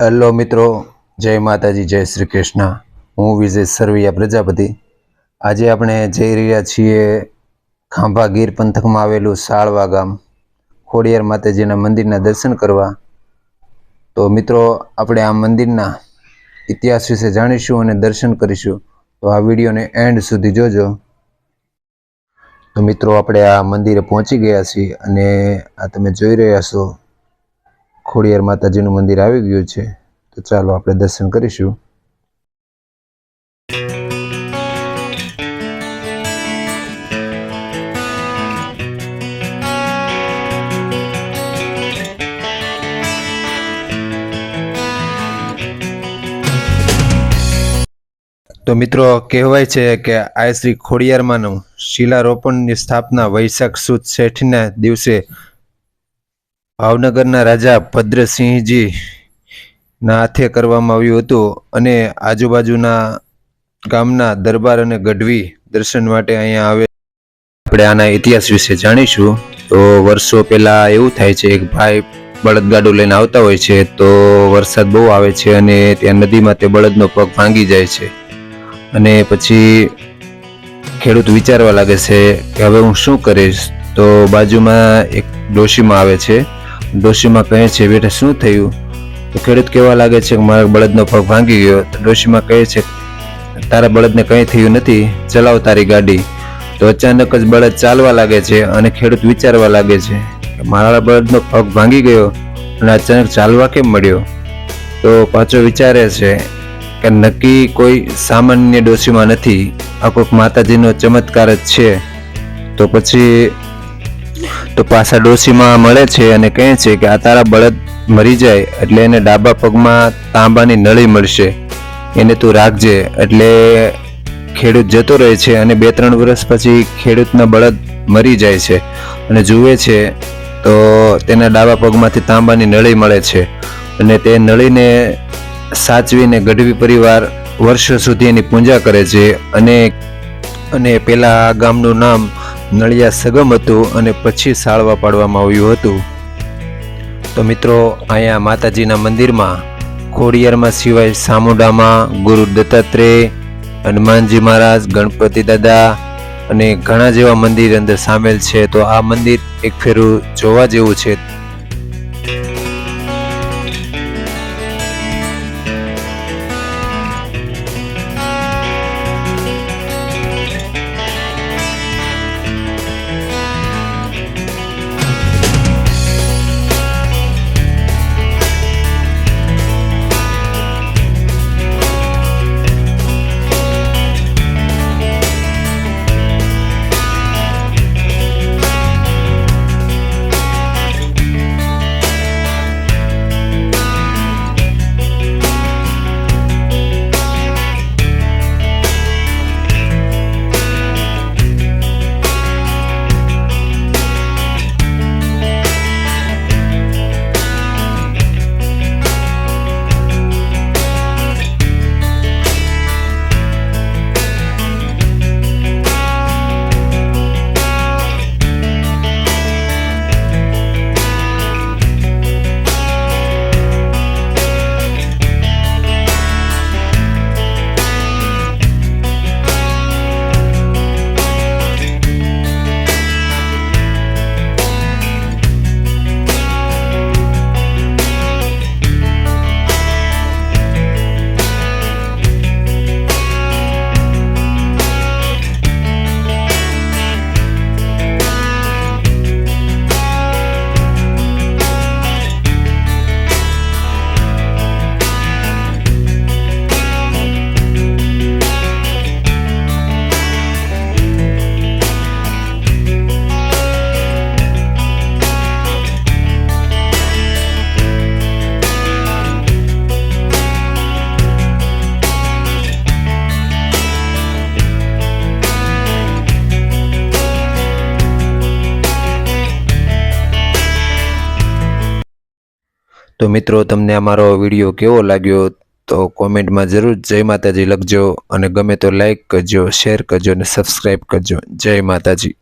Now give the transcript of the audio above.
Hello મિત્રો, જય માતાજી, જય શ્રી કૃષ્ણ. હું વિજય સરવૈયા પ્રજાપતિ. આજે આપણે જઈ રહ્યા છીએ ખાંભા ગીર પંથકમાં આવેલું સાળવા ગામ. ખોડિયાર માતાજીના મંદિરના દર્શન કરવા. તો મિત્રો, આપણે આ મંદિરના ઇતિહાસ વિશે જાણીશું અને દર્શન કરીશું. તો આ વિડીયોને એન્ડ સુધી જોજો. તો મિત્રો, આપણે આ મંદિરે પહોંચી ગયા છીએ અને આ તમે જોઈ રહ્યા છો ખોડિયાર માતાજીનું મંદિર આવી ગયું છે, તો ચાલો આપણે દર્શન કરીશું. તો મિત્રો, કહેવાય છે કે આ શ્રી ખોડિયારમાંનું શિલારોપણની સ્થાપના વૈશાખ સુદ શેઠના દિવસે ભાવનગરના રાજા ભદ્રસિંહજી ના હાથે કરવામાં આવ્યું હતું અને આજુબાજુના ગામના દરબાર અને ગઢવી દર્શન માટે અહીંયા આવે. આપણે આના ઇતિહાસ વિશે જાણીશું. તો વર્ષો પહેલા એવું થાય છે, એક ભાઈ બળદગાડું લઈને આવતા હોય છે, તો વરસાદ બહુ આવે છે અને ત્યાં નદીમાં તે બળદનો પગ ભાંગી જાય છે. અને પછી ખેડૂત વિચારવા લાગે છે કે હવે હું શું કરીશ? તો બાજુમાં એક ડોશીમાં આવે છે. ડોશીમાં કહે છે, બેટા, શું થયું? તો ખેડૂત કહેવા લાગે છે કે મારા બળદનો પગ ભાંગી ગયો. તો ડોશીમાં કહે છે, તારા બળદને કંઈ થયું નથી. ચલાવ તારી ગાડી. તો અચાનક જ બળદ ચાલવા લાગે છે અને ખેડૂત વિચારવા લાગે છે મારા બળદનો પગ ભાંગી ગયો અને અચાનક ચાલવા કેમ મળ્યો? તો પાછો વિચારે છે કે નક્કી કોઈ સામાન્ય ડોશીમાં નથી. આ કોઈક માતાજીનો ચમત્કાર જ છે. તો પછી તો પાછા ડોશીમાં મળે છે અને કહે છે કે આ તારા બળદ મરી જાય એટલે એને ડાબા પગમાં તાંબાની નળી મળશે. એને તું રાખજે એટલે ખેડૂત જતો રહે છે અને બે ત્રણ વર્ષ પછી ખેડૂતના બળદ મરી જાય છે અને જુએ છે તો તેના ડાબા પગમાંથી તાંબાની નળી મળે છે અને તે નળીને સાચવીને ગઢવી પરિવાર વર્ષો સુધી એની પૂજા કરે છે અને અને પેલા ગામનું નામ નળિયા સગમ હતું અને પછી સાળવા પાડવામાં આવ્યું હતું. તો મિત્રો, અહીંયા માતાજીના મંદિરમાં ખોડિયારમાં સિવાય સામુડામાં ગુરુ દત્તાત્રેય, હનુમાનજી મહારાજ, ગણપતિ દાદા અને ઘણા જેવા મંદિર અંદર સામેલ છે. તો આ મંદિર એક ફેરું જોવા જેવું છે. તો મિત્રો, તમને અમારો વીડિયો કેવો લાગ્યો તો કોમેન્ટમાં જરૂર જય માતાજી લખજો અને ગમે તો લાઈક કરજો શેર કરજો અને સબસ્ક્રાઈબ કરજો. જય માતાજી.